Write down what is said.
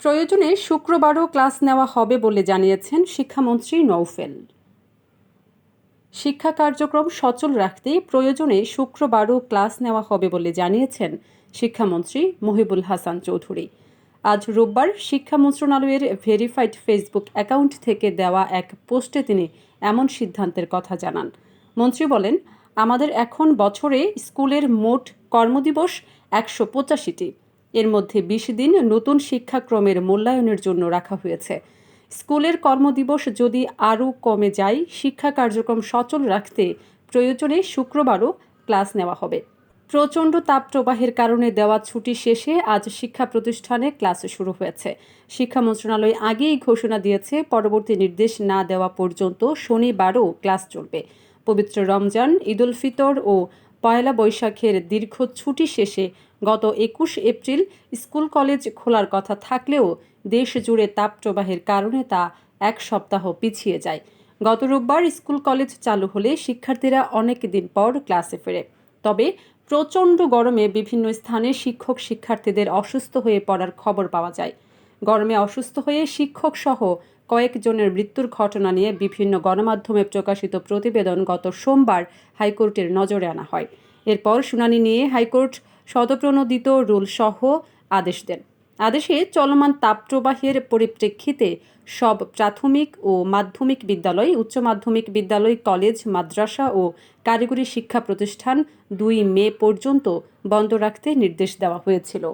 প্রয়োজনে শুক্রবারও ক্লাস নেওয়া হবে বলে জানিয়েছেন শিক্ষামন্ত্রী নৌফেল। শিক্ষা কার্যক্রম সচল রাখতে প্রয়োজনে শুক্রবারও ক্লাস নেওয়া হবে বলে জানিয়েছেন শিক্ষামন্ত্রী মহিবুল হাসান চৌধুরী। আজ রোববার শিক্ষা মন্ত্রণালয়ের ভেরিফাইড ফেসবুক অ্যাকাউন্ট থেকে দেওয়া এক পোস্টে তিনি এমন সিদ্ধান্তের কথা জানান। মন্ত্রী বলেন, আমাদের এখন বছরে স্কুলের মোট কর্মদিবস একশো পঁচাশিটি। এর মধ্যে বিশ দিন নতুন শিক্ষাক্রমের মূল্যায়নের জন্য রাখা হয়েছে। স্কুলের কর্মদিবস যদি আরও কমে যায়, শিক্ষা কার্যক্রম সচল রাখতে প্রয়োজনে শুক্রবারও ক্লাস নেওয়া হবে। প্রচণ্ড তাপপ্রবাহের কারণে দেওয়া ছুটি শেষে আজ শিক্ষা প্রতিষ্ঠানে ক্লাস শুরু হয়েছে। শিক্ষা মন্ত্রণালয় আগেই ঘোষণা দিয়েছে, পরবর্তী নির্দেশ না দেওয়া পর্যন্ত শনিবারও ক্লাস চলবে। পবিত্র রমজান, ঈদুল ফিতর ও পয়লা বৈশাখের দীর্ঘ ছুটি শেষে গত একুশ এপ্রিল স্কুল কলেজ খোলার কথা থাকলেও দেশ জুড়ে তাপপ্রবাহের কারণে তা এক সপ্তাহ পিছিয়ে যায়। গত রোববার স্কুল কলেজ চালু হলে শিক্ষার্থীরা অনেক দিন পর ক্লাসে ফেরে। তবে প্রচণ্ড গরমে বিভিন্ন স্থানে শিক্ষক শিক্ষার্থীদের অসুস্থ হয়ে পড়ার খবর পাওয়া যায়। গরমে অসুস্থ হয়ে শিক্ষক সহ কয়েকজনের মৃত্যুর ঘটনা নিয়ে বিভিন্ন গণমাধ্যমে প্রকাশিত প্রতিবেদন গত সোমবার হাইকোর্টের নজরে আনা হয়। এরপর শুনানি নিয়ে হাইকোর্ট শতপ্রণোদিত রুল সহ আদেশ দেন। আদেশে চলমান তাপপ্রবাহের পরিপ্রেক্ষিতে সব প্রাথমিক ও মাধ্যমিক বিদ্যালয়, উচ্চ মাধ্যমিক বিদ্যালয়, কলেজ, মাদ্রাসা ও কারিগরি শিক্ষা প্রতিষ্ঠান দুই মে পর্যন্ত বন্ধ রাখতে নির্দেশ দেওয়া হয়েছিল।